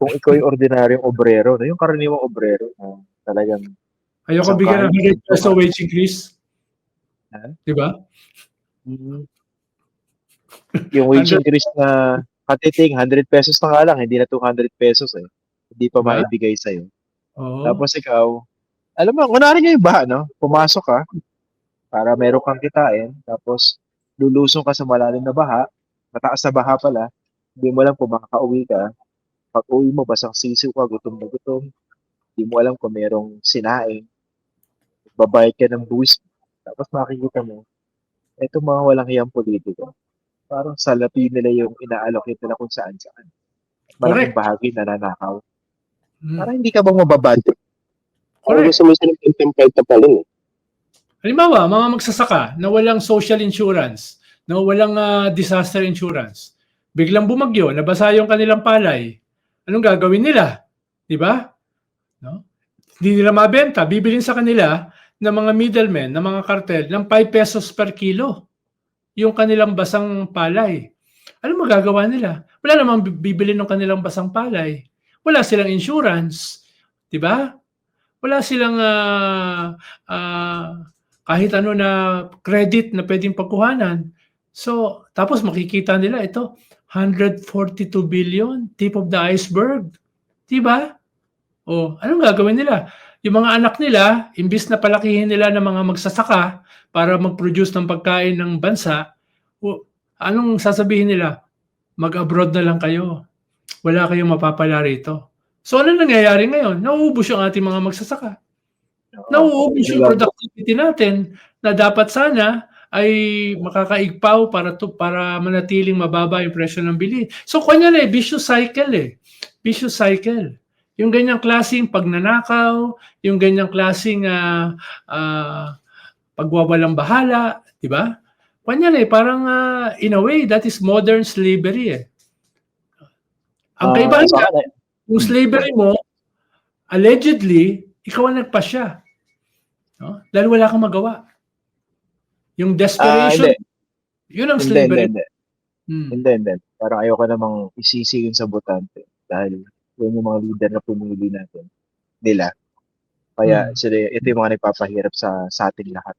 kung ikaw yung ordinaryong obrero, no, yung karaniwang obrero na talagang Ayoko bigyan ng kahit- 100 peso wage increase. Ha? Di ba? mm, yung wage increase na katiting 100 pesos na nga lang, hindi na 200 pesos eh. Hindi pa Diba? maibigay sa'yo. Oo. Tapos ikaw, alam mo, kunwari nyo yung baha, no? Pumasok ka, para meron kang kitain, tapos lulusong ka sa malalim na baha, mataas na baha pala, hindi mo alam kung makakauwi ka. Pag uwi mo, basang sisiw ka, gutom na gutom. Hindi mo alam kung merong sinaing. Babayad ka ng buwis. Tapos makikita mo, eto mga walang hiyang politiko. Parang salapi nila yung ina-allocate nila kung saan saan. Malaking Correct. bahagi nananakaw. Hmm. Parang hindi ka bang mababad? Parang Correct. gusto mo silang contemplate na pala eh. Halimbawa, mga magsasaka na walang social insurance, na walang ah, disaster insurance, biglang bumagyo, nabasa yung kanilang palay, anong gagawin nila? Di ba? No? Hindi nila mabenta. Bibilin sa kanila ng mga middlemen, ng mga kartel, ng 5 pesos per kilo yung kanilang basang palay. Ano magagawa nila? Wala namang bibili ng kanilang basang palay. Wala silang insurance. Di ba? Wala silang ah, ah, kahit ano na credit na pwedeng pagkuhanan. So, tapos makikita nila ito, 142 billion, tip of the iceberg. Diba? O, anong gagawin nila? Yung mga anak nila, imbis na palakihin nila ng mga magsasaka para mag-produce ng pagkain ng bansa, o, anong sasabihin nila? Mag-abroad na lang kayo. Wala kayong mapapala rito. So, ano nangyayari ngayon? Nauubos yung ating mga magsasaka nauubos yung productivity natin na dapat sana ay makakaigpaw para to, para manatiling mababa yung presyo ng bili. So kanya na eh, vicious cycle eh. Vicious cycle. Yung ganyang klaseng pagnanakaw, yung ganyang klaseng ah, ah, pagwawalang bahala, di ba? Kanya na eh, parang ah, in a way, that is modern slavery eh. Ang Ah, kaibahan sa niya, yung slavery mo, allegedly, ikaw ang nagpasya. No? Dahil wala kang magawa. Yung desperation, hindi, yun ang slavery. hindi, hindi. Hmm. Hindi, hindi. Parang ayoko namang isisi yun sa botante dahil yun yung mga leader na pumili natin nila. Kaya Hmm. sila, ito yung mga nagpapahirap sa, sa ating lahat.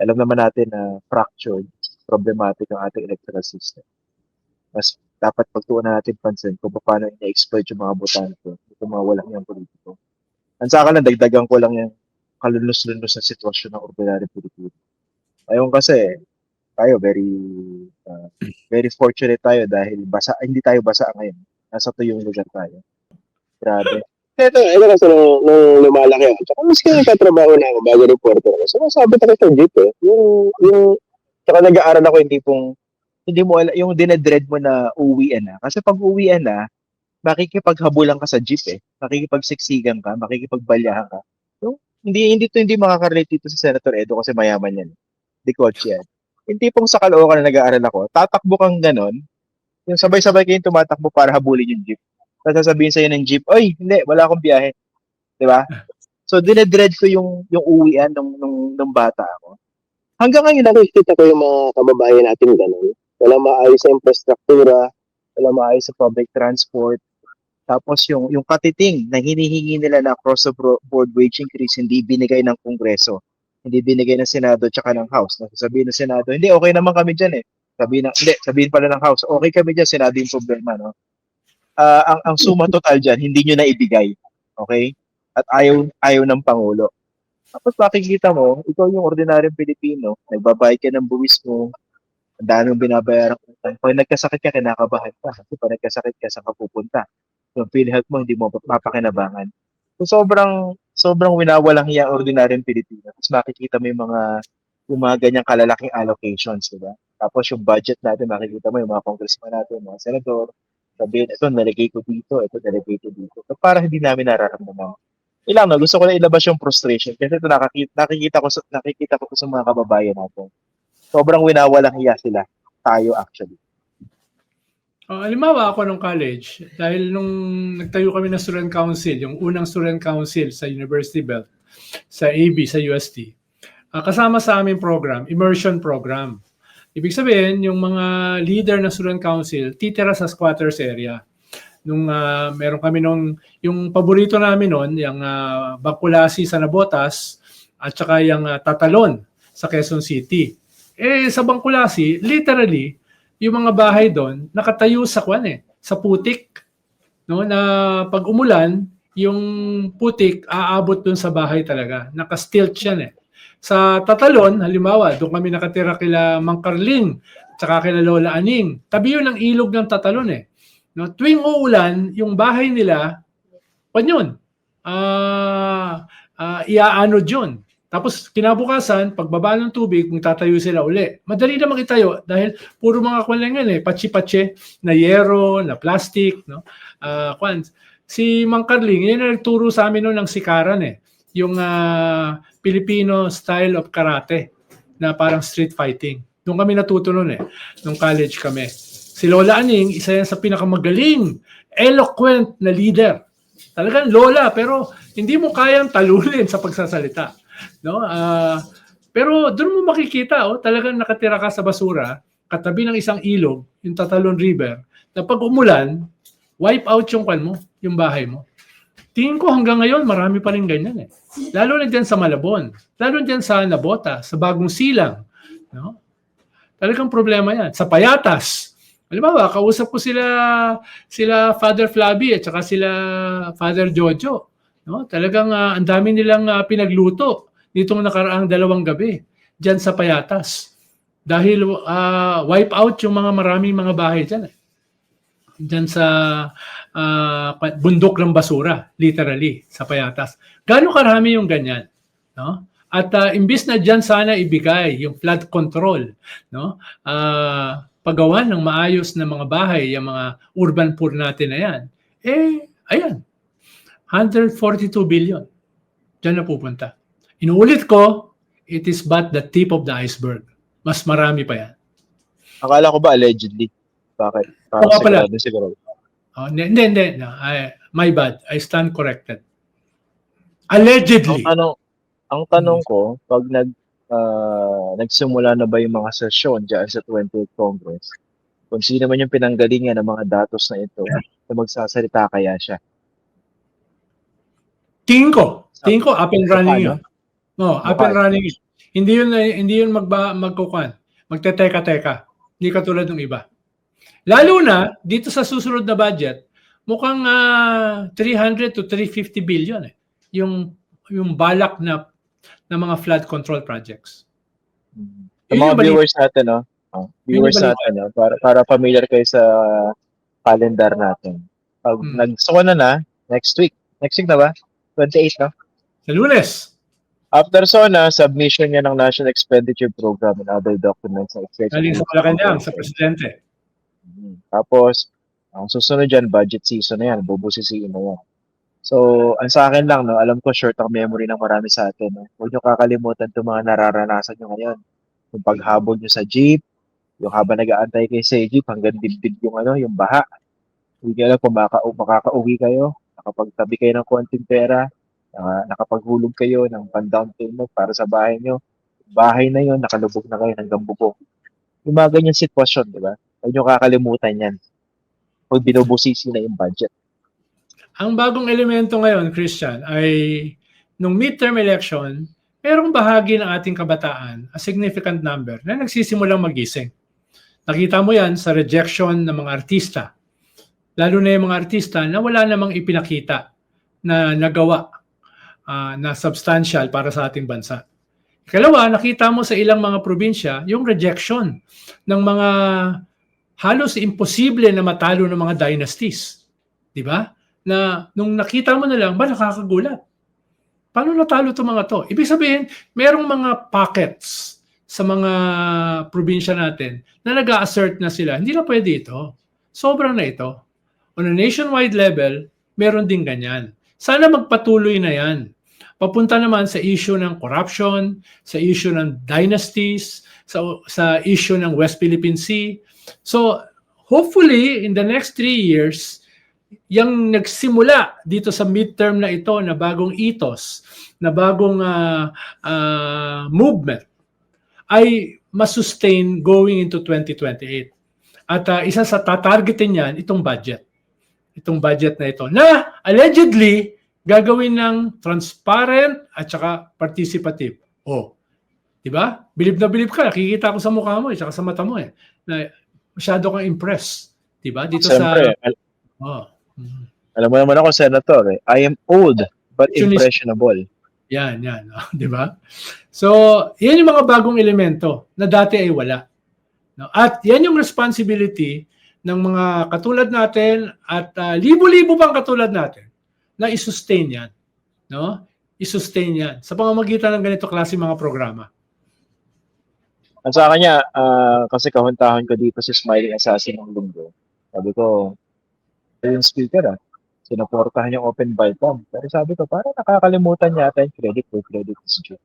Alam naman natin na fractured, problematic ang ating electoral system. Mas dapat pagtuunan natin pansin kung paano ina-exploit yung mga botante, yung mga walang yung politiko. Ang sa akin lang, dagdagan ko lang yung kalunos-lunos na sitwasyon ng ordinary Pilipino. Ayun kasi, tayo very uh, very fortunate tayo dahil basa hindi tayo basa ngayon. Nasa tuyong lugar tayo. Grabe. Ito, ito kasi nung, nung lumalaki ako. Tsaka maski nagkatrabaho na ako bago reporter ako. Sumasabi ako sa jeep eh. Yung, yung, Saka nag-aaral ako hindi pong hindi mo alam yung dinedread mo na uwian na. Kasi pag uwian na, makikipaghabulan ka sa jeep eh. Makikipagsiksikan ka, makikipagbalyahan ka. Yung, hindi hindi to hindi makakarelate dito sa Senator Edo kasi mayaman yan. Di kotse yan. Hindi pong sa Caloocan na nag-aaral ako, tatakbo kang ganon, yung sabay-sabay kayong tumatakbo para habulin yung jeep. Tapos sasabihin sa'yo ng jeep, oy, hindi, wala akong biyahe. Di ba? So, dinedread ko yung, yung uwian nung, nung, nung bata ako. hanggang ngayon nakikita ko yung mga kababayan natin ganun. wala maayos sa infrastruktura, wala maayos sa public transport. Tapos yung yung katiting na hinihingi nila na across the board wage increase hindi binigay ng Kongreso. Hindi binigay ng Senado tsaka ng House. Nasasabihin ng Senado, hindi okay naman kami diyan eh. Sabihin ng hindi, sabihin pala ng House, okay kami diyan, Senado yung problema, no? Ah, ang ang suma total diyan hindi niyo na ibigay. Okay? At ayaw ayaw ng pangulo. Tapos makikita mo, ikaw yung ordinaryong Pilipino, nagbabayad ka ng buwis mo, ang dami binabayaran utang. Pag nagkasakit ka, kinakabahan ka. Kasi pag nagkasakit ka, saan ka pupunta? Yung PhilHealth mo, hindi mo mapakinabangan. So, sobrang, sobrang winawalang hiya ordinaryong Pilipino. Tapos makikita mo yung mga, yung kalalaking allocations, di ba? Tapos yung budget natin, makikita mo yung mga congressman natin, mga senador, sabihin, ito, nalagay ko dito, ito, nalagay ko dito. So, para hindi namin nararamdaman. Ilang, no? Gusto ko na ilabas yung frustration kasi ito nakakita, nakikita ko nakikita ko sa mga kababayan natin sobrang winawalang hiya sila. Tayo actually. Oh, halimbawa ako nung college, dahil nung nagtayo kami ng student council, yung unang student council sa University Belt, sa AB, sa UST, ah, kasama sa aming program, immersion program. Ibig sabihin, yung mga leader ng student council, titira sa squatters area. nung ah, meron kami nung yung paborito namin noon, yung uh, Bakulasi sa Nabotas at saka yung ah, Tatalon sa Quezon City. Eh sa Bangkulasi, literally yung mga bahay doon nakatayo sa kwan eh, sa putik. No, na pag umulan, yung putik aabot doon sa bahay talaga. Naka-stilt yan eh. Sa Tatalon, halimbawa, doon kami nakatira kila Mang Carling, tsaka kila Lola Aning. Tabi yun ng ilog ng Tatalon eh. No, tuwing uulan, yung bahay nila, pan yun, ah ah, iaanod yun. Tapos kinabukasan, pagbaba ng tubig, kung tatayo sila uli. Madali na makitayo dahil puro mga kwan lang eh, patsi-patsi na yero, na plastic, no? Ah, kwan. Si Mang Carling, yun ang nagturo sa amin noon ng sikaran eh. Yung ah, Filipino style of karate na parang street fighting. Doon kami natuto noon eh, nung college kami. Si Lola Aning, isa yan sa pinakamagaling, eloquent na leader. Talagang lola, pero hindi mo kayang talunin sa pagsasalita. No? Ah, pero doon mo makikita, oh, talagang nakatira ka sa basura, katabi ng isang ilog, yung Tatalon River, na pag umulan, wipe out yung kwan mo, yung bahay mo. Tingin ko hanggang ngayon, marami pa rin ganyan eh. Lalo na dyan sa Malabon, lalo na dyan sa Nabota, sa Bagong Silang. No? Talagang problema yan. Sa Payatas, halimbawa, kausap ko sila sila Father Flavi at saka sila Father Jojo. No? Talagang ah, ang dami nilang ah, pinagluto nitong nakaraang dalawang gabi diyan sa Payatas. Dahil ah, wipe out yung mga maraming mga bahay diyan. Eh. Diyan sa pa- bundok ng basura, literally, sa Payatas. Gaano karami yung ganyan? No? At ah, imbis na diyan sana ibigay yung flood control, no? Ah, paggawa ng maayos na mga bahay, yung mga urban poor natin na yan, eh, ayan, 142 billion. Diyan na pupunta. Inuulit ko, it is but the tip of the iceberg. Mas marami pa yan. Akala ko ba allegedly? Bakit? Para Oo pala. sigurado. Oh, hindi, hindi, hindi. No, I- my bad. I stand corrected. Allegedly. Ang tanong, ang tanong ko, pag nag ah, nagsimula na ba yung mga sesyon diyan sa 28th Congress, kung sino man yung pinanggalingan ng mga datos na ito, na magsasalita kaya siya. Tingin ko. Tingin ko, up and running yun. No, up and running. Hindi yun, hindi yun magba, magkukuan. Magteteka-teka. Hindi katulad ng iba. Lalo na, dito sa susunod na budget, mukhang ah, 300 to 350 billion eh. Yung, yung balak na na mga flood control projects. Sa mga viewers natin, no? Oh, viewers natin, no? Para, para familiar kayo sa calendar natin. Pag Hmm. nagsuko na na, next week. Next week na ba? 28, no? Sa lunes, After SONA, submission niya ng National Expenditure Program and other documents galing sa Malacanang, sa presidente. Mhm. Tapos, ang susunod dyan, budget season na yan, bubusisiin na yan. So, ang sa akin lang, no, alam ko short ang memory ng marami sa atin. No? Huwag nyo kakalimutan itong mga nararanasan nyo ngayon. Yung paghabol nyo sa jeep, yung habang nag-aantay kayo sa jeep, hanggang dibdib yung, ano, yung baha. Hindi nyo alam kung maka makakauwi kayo, nakapagtabi kayo ng konting pera, naka- nakapaghulog kayo ng pan-down payment para sa bahay nyo. Bahay na yun, nakalubog na kayo hanggang bubong. Yung mga ganyan sitwasyon, di ba? Huwag kakalimutan yan. Pag binubusisi na yung budget. Ang bagong elemento ngayon, Christian, ay nung midterm election, merong bahagi ng ating kabataan, a significant number, na nagsisimulang magising. Nakita mo yan sa rejection ng mga artista. Lalo na yung mga artista na wala namang ipinakita na nagawa ah, na substantial para sa ating bansa. Ikalawa, nakita mo sa ilang mga probinsya yung rejection ng mga halos imposible na matalo ng mga dynasties. Di ba? na nung nakita mo na lang, ba nakakagulat. Paano natalo itong mga to? Ibig sabihin, merong mga pockets sa mga probinsya natin na nag assert na sila. Hindi na pwede ito. Sobrang na ito. On a nationwide level, meron din ganyan. Sana magpatuloy na yan. Papunta naman sa issue ng corruption, sa issue ng dynasties, sa, sa issue ng West Philippine Sea. So, hopefully, in the next three years, yung nagsimula dito sa midterm na ito na bagong ethos, na bagong ah, ah, movement ay masustain going into 2028. At ah, isa sa tatargetin yan itong budget. Itong budget na ito na allegedly gagawin ng transparent at saka participative. Oh. 'Di ba? Bilib na bilib ka, nakikita ko sa mukha mo, eh, saka sa mata mo eh. Na masyado kang impressed, 'di ba? Dito Siyempre, sa al- oh. Alam mo naman ako, Senator, eh. I am old but impressionable. Yan, yan. oh, di ba? So, yan yung mga bagong elemento na dati ay wala. No? At yan yung responsibility ng mga katulad natin at ah, libo-libo pang katulad natin na i-sustain yan. No? I-sustain yan sa pamamagitan ng ganito klase mga programa. At sa kanya, ah, kasi kahuntahan ko dito si Smiling Assassin ng linggo. Sabi ko, yung speaker ah, sinuportahan yung open Bicom. Pero sabi ko, parang nakakalimutan yata yung credit for credit is due.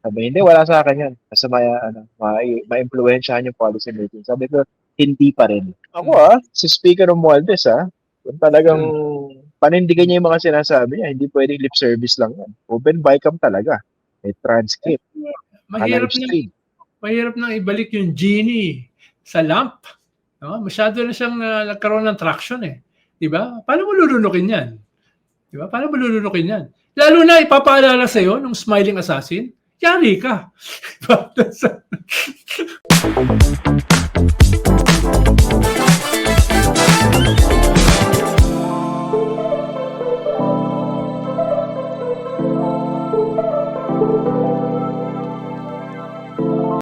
Sabi, hindi, wala sa akin yan. Kasi may, ano, ma- ma-influensyahan yung policy making. Sabi ko, hindi pa rin. Ako ah, si Speaker Romualdez ah, kung talagang panindigan niya yung mga sinasabi niya, hindi pwedeng lip service lang yan. Open Bicom talaga. May transcript, Mahirap na, mahirap na ibalik yung genie sa lamp. No? Masyado na siyang ah, nagkaroon ng traction eh. 'Di ba? Paano mo lulunukin 'yan? 'Di ba? Paano mo lulunukin 'yan? Lalo na ipapaalala sa iyo nung smiling assassin, yari ka. Diba?